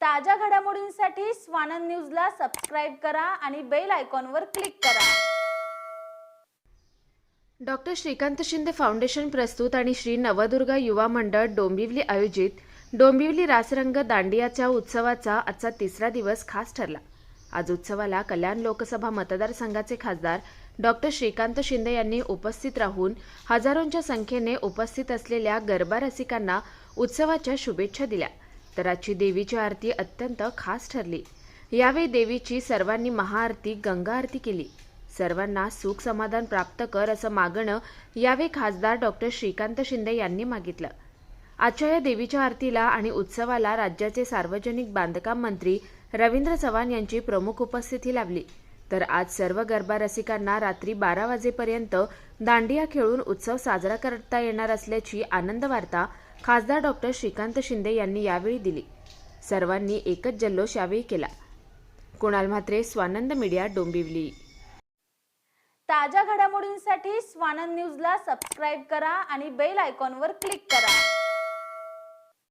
ताज्या घडामोडींसाठी स्वानंद न्यूजला सबस्क्राईब करा आणि बेल आयकॉनवर क्लिक करा. डॉक्टर श्रीकांत शिंदे फाउंडेशन प्रस्तुत आणि श्री नवदुर्गा युवा मंडळ डोंबिवली आयोजित डोंबिवली रासरंग दांडियाच्या उत्सवाचा आजचा तिसरा दिवस खास ठरला. आज उत्सवाला कल्याण लोकसभा मतदारसंघाचे खासदार डॉक्टर श्रीकांत शिंदे यांनी उपस्थित राहून हजारोंच्या संख्येने उपस्थित असलेल्या गरबा रसिकांना उत्सवाच्या शुभेच्छा दिल्या. तर आजची देवीची आरती अत्यंत खास ठरली. यावेळी देवीची सर्वांनी महाआरती गंगा आरती केली. सर्वांना सुख समाधान प्राप्त कर असं मागणं यावेळी खासदार डॉक्टर श्रीकांत शिंदे यांनी मागितलं. आजच्या या देवीच्या आरतीला आणि उत्सवाला राज्याचे सार्वजनिक बांधकाम मंत्री रवींद्र चव्हाण यांची प्रमुख उपस्थिती लाभली. तर आज सर्व गरबा रसिकांना रात्री बारा वाजेपर्यंत दांडिया खेळून उत्सव साजरा करता येणार असल्याची आनंद वार्ता खासदार डॉक्टर श्रीकांत शिंदे यांनी यावेळी दिली. सर्वांनी एकच जल्लोष यावेळी केला. कुणाल म्हात्रे स्वानंद मीडिया डोंबिवली. ताज्या घडामोडींसाठी स्वानंद न्यूजला सबस्क्राईब करा आणि बेल आयकॉनवर क्लिक करा.